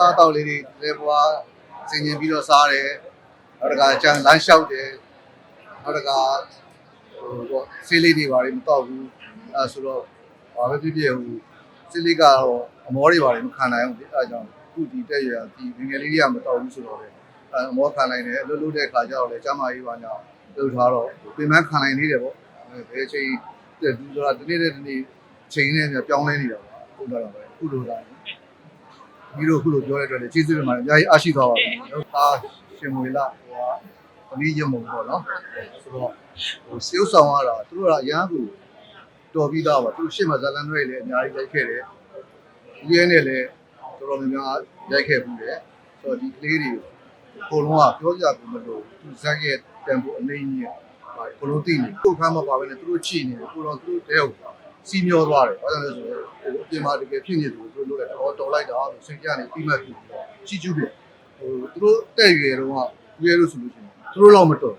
စားတောက်လေးတွေလေဘွားစင်ကျင်ပြီးတော့စားတယ်နောက်တကကျန်လမ်းလျှောက်တယ်နောက်တကဟိုပေါ့ဆေးလေးတွေပါတွေမတောက်ဘူးအဲဆိုတော့ဘာပဲဖြစ်ဖြစ်ဟိုဆေးလေးကတော့အမောတွေပါတွေမခံနိုင်ဘူးလေအဲဒါကြောင့်ခုဒီတက်ရဒီငငယ်လေးတွေကမတောက်ဘူးဆိုတော့လေအဲအမောခံနိုင်တယ်အလုပ်လုပ်တဲ့ခါကျတော့လေကျမကြီးပါညာလုပ်ထားတော့ပြင်ပန်းခံနိုင်နေတယ်ပေါ့ဘယ်ချိန်ဒီဆိုတာဒီနေ့နဲ့ဒီနေ့ချိန်နဲ့ပြောင်းလဲနေတာပေါ့ဟုတ်တော့ပဲခုလိုတာ ပြီးတော့ခုလိုပြောတဲ့အတွက်လည်းကျေးဇူးတင်ပါတယ်အများကြီးအားရှိသွားပါပြီ။ဒါရှင်မွေလာဟိုကသမီးရမုံပေါ့နော်။ဆိုတော့ဟိုစေးဥဆောင်ရတာသူတို့ကအရန်ကိုတော်ပြီးသားပါသူတို့ရှေ့မှာဇလန်တွေလည်းအများကြီးရိုက်ခဲ့တယ်။ဒီရဲနဲ့လည်းတော်တော်များများရိုက်ခဲ့ဘူးတယ်။ဆိုတော့ဒီကလေးတွေကိုလုံးကပြောကြဘူးမလို့သူဇက်ရဲ့တန်ဖိုးအနေကြီးဟာကိုလုံးသိနေကိုခမ်းမပါဘဲနဲ့သူတို့ချိနေတယ်ကိုတော့သူတို့တဲဟုတ်စီမျောသွားတယ်။ဘာကြောင့်လဲဆိုတော့ဟိုအပြင်မှာတကယ်ဖြစ်နေတယ် သူတို့လုပ်တယ်တော့တော်လိုက်တာလို့စိတ်ကြနေပြီးမှပြီးတော့ချီကျူးတယ်ဟိုသူတို့တဲ့ရွယ်တော့ရွယ်လို့ဆိုလို့ရှိရင်သူတို့တော့မတော်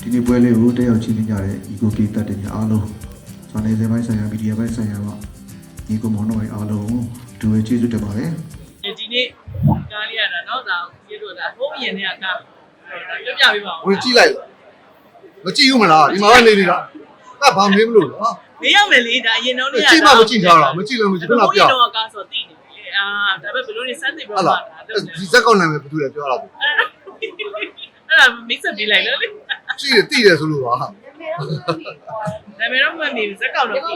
ဒီနေ့ပွဲလေးကိုတက်ရောက်ချင်းနေကြတဲ့ Eco K တက်တဲ့များအားလုံးဇာနေစပိုင်းဆိုင်ရာမီဒီယာပိုင်းဆိုင်ရာကညီကောင်မောင်တို့ပိုင်းအားလုံးကိုဒူဝဲကျေးဇူးတင်ပါတယ် ဒီနေ့ကားလေးရတာเนาะဒါကိုပြလို့ဒါဟိုးအရင်တည်းကကား ပြပြပေးပါဦးဝင်ကြည့်လိုက်မကြည့်ဘူးမလားဒီမှာကနေနေတာကဘာမင်းမလို့ဟာမရမယ်လေဒါအရင်တော့ကြည့်မှမကြည့်ထားတာမကြည့်လို့မကြည့်ခဏပြတော့ကားဆိုတိနေပြီအာဒါပေမဲ့ဘလို့နေစမ်းသိပြီးဟုတ်တော့လားဒီဇက်ကောက်နာမည်ဘာလို့လဲပြောတာအဲ့ဒါမိတ်ဆက်ပေးလိုက်လို့လေကြည့်ရတိတယ်ဆိုလို့ပါဒါပေမဲ့တော့မနေဇက်ကောက်တော့ပြီ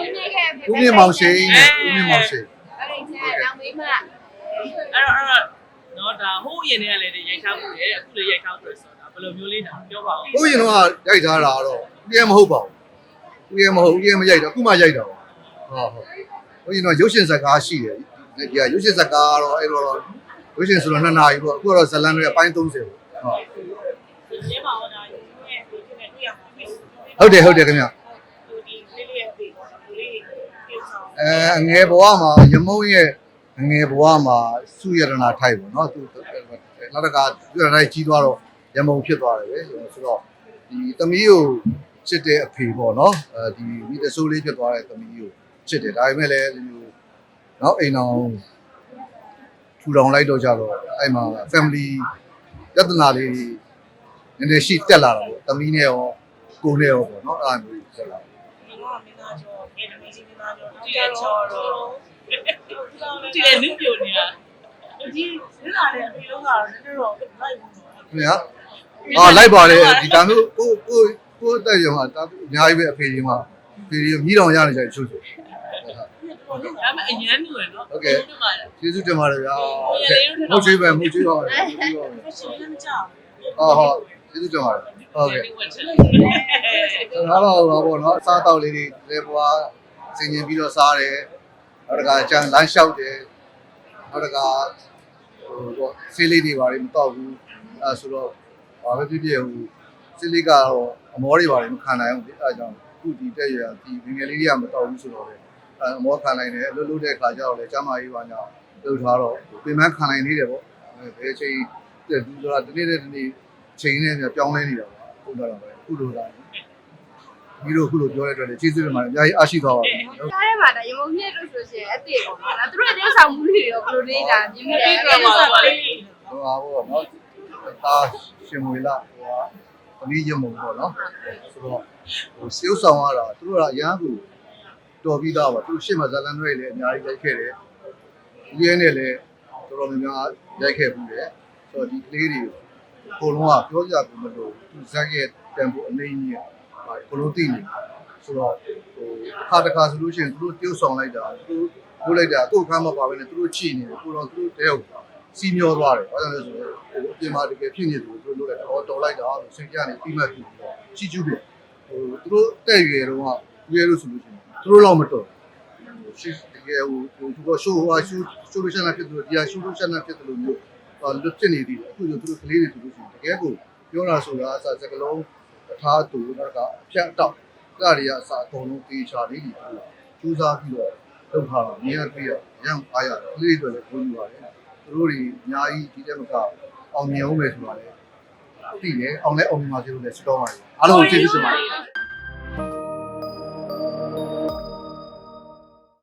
ဦးမြင့်မောင်ရှိန်ဦးမြင့်မောင်ရှိန်အဲ့တော့အဲ့တော့ နော်ဒါဟိုးအရင်တည်းကလည်းရိုက်ထားမှုလေအခုလည်းရိုက်ထားဆိုတော့ဒါဘယ်လိုမျိုးလေးဒါပြောပါဦးဦးရင်တော့ရိုက်ထားတာတော့ဦးရဲမဟုတ်ပါဘူးဦးရဲမဟုတ်ဦးရဲမရိုက်တော့အခုမှရိုက်တာပါဟုတ်ဟုတ်ဦးရင်တော့ရုပ်ရှင်ဇာတ်ကားရှိတယ်ဒီကရုပ်ရှင်ဇာတ်ကားကတော့အဲ့တော့ရုပ်ရှင်ဆိုတော့2နာရီပေါ့အခုတော့ဇလန်တွေအပိုင်း30ပေါ့ဟုတ်ဒီမှာဟောတာဒီနေ့ဒီနေ့တွေ့ရမှာပဲဟုတ်တယ်ဟုတ်တယ်ခင်ဗျဒီလေးလေးရဲ့ဒီလေးပြေဆောင်အဲအငယ်ဘဝမှာရမုံရဲ့ အငယ်ဘဝမှာစုရတနာထိုက်ပေါ့နော်သူနောက်တစ်ခါစုရတနာကြီးသွားတော့ရမုံဖြစ်သွားတယ်ပဲဆိုတော့ဒီသမီးကိုချစ်တဲ့အဖေပေါ့နော်အဲဒီမိတဆိုးလေးဖြစ်သွားတဲ့သမီးကိုချစ်တယ်ဒါပေမဲ့လည်းဒီလိုနော်အိမ်အောင်ထူထောင်လိုက်တော့ကြတော့အဲ့မှာ family ပြဿနာလေးနည်းနည်းရှိတက်လာတာပေါ့သမီးနဲ့ရောကိုယ်နဲ့ရောပေါ့နော်အဲ့လိုမျိုးတက်လာတယ်ဒီကမင်းသားကျော်အေဒမီစီမင်းသားကျော်ဒီကချော် တော့ဒီလည်းနုပြိုနေတာဒီစလာတဲ့အဖေလုံးကတော့နည်းနည်းတော့လိုက်ဘူးနော်ခင်ဗျာအော်လိုက်ပါတယ်ဒီတန်တို့ကိုကိုကိုတက်ရုံကတာအများကြီးပဲအဖေကြီးမှာအဖေကြီးမြည်တော်ရနေကြတယ်ချို့ချို့ဒါပေမဲ့အရန်နေရနော်ကျေးဇူးတင်ပါတယ်ဗျာဟုတ်ကဲ့မှုတ်ချွေးပဲမှုတ်ချွေးပါမယ်ဖက်ရှင်လည်းကြောက်ဟောဟောကျေးဇူးတင်ပါတယ်ဟုတ်ကဲ့ဒါတော့ဘာပေါ့နော်အစားတောက်လေးတွေလေဘွားစင်ကျင်ပြီးတော့စားတယ် နောက်တကကျန်လမ်းလျှောက်တယ်နောက်တကဟိုပေါ့ဆေးလေးတွေပါတွေမတော့ဘူးအဲဆိုတော့ဘာပဲဖြစ်ဖြစ်ဟိုဆေးလေးကတော့အမောတွေပါတွေမခံနိုင်ဘူးအဲဒါကြောင့်ခုဒီတက်ရဒီငငယ်လေးတွေကမတော့ဘူးဆိုတော့လေအဲအမောခံနိုင်တယ်အလုပ်လုပ်တဲ့ခါကျတော့လေကျမကြီးပါညာလုပ်ထားတော့ပြင်ပန်းခံနိုင်နေတယ်ပေါ့ဘယ်ချိန်ဒီဆိုတာဒီနေ့နဲ့ဒီနေ့ချိန်နဲ့ပြောင်းလဲနေတာပေါ့ဟုတ်တော့ပဲခုလိုတာ ပြီးတော့ခုလိုပြောတဲ့အတွက်လည်းကျေးဇူးတင်ပါတယ်အများကြီးအားရှိသွားပါပြီကားထဲမှာဒါရမုံညက်လို့ဆိုရှင်အတေပေါ့နော်ဒါသူတို့ရဲ့တယောက်ဆောင်မှုတွေရောဘယ်လိုလေးဒါမြင်မိတယ်ဒီကမှာပါလေဟိုဟာပေါ့နော်ဒါရှင်မွေလာဟိုဟာသမီးရမုံပေါ့နော်ဆိုတော့ဟိုစေးဥဆောင်ရတာသူတို့ကအရန်ကိုတော်ပြီးသားပါသူရှေ့မှာဇလန်တွေလည်းအများကြီးရိုက်ခဲ့တယ်ဒီရဲနဲ့လည်းတော်တော်များများရိုက်ခဲ့ဘူးတယ်ဆိုတော့ဒီကလေးတွေကိုလုံးကပြောကြဘူးမလို့သူဇက်ရဲ့တန်ဖိုးအနေကြီးဟာ ကိုလုံးသိနေဆိုတော့ဟိုတစ်ခါတစ်ခါဆိုလို့ရှိရင်သူတို့တယောက်ဆောင်လိုက်တာသူတို့လုပ်လိုက်တာကိုယ်ခမ်းမပါဘဲနဲ့သူတို့ချိနေတယ်ကိုတော့သူတို့တဲဟုတ်စီမျောသွားတယ်ဘာကြောင့်လဲဆိုတော့ဟိုအပြင်မှာတကယ်ဖြစ်နေတယ်သူတို့လုပ်လိုက်တာတော့တော်လိုက်တာလို့စိတ်ကြနေပြီးမှပြီးတော့ချီကျူးတယ်ဟိုသူတို့တဲ့ရွယ်တော့ကရွယ်လို့ဆိုလို့ရှိရင်သူတို့တော့မတော်ရှိတကယ်ဟိုဟိုသူကရှိုးဟာရှိုးရှိုးလို့ရှင်းလာဖြစ်တယ်ဒီဟာရှိုးလို့ရှင်းလာဖြစ်တယ်လို့မျိုးဟာလွတ်ဖြစ်နေသေးတယ်အခုကျသူတို့ကလေးတွေသူတို့ဆိုတကယ်ကိုပြောတာဆိုတာအစားစကလုံး အထားတူတော့ကအဖြတ်အတောက်ကတွေကအစားအကုန်လုံးတေချာလေးတွေကျူးစားပြီးတော့လုပ်ထားတာမြင်ရပြီးတော့ရမ်းအားရတယ်ကလေးတွေလည်းကိုယူပါတယ်သူတို့တွေအများကြီးဒီတက်မကအောင်မြင်အောင်မယ်ဆိုတာလေသိတယ်အောင်လဲအောင်မြင်ပါစေလို့လည်းဆုတောင်းပါတယ်အားလုံးကိုကျေးဇူးတင်ပါတယ်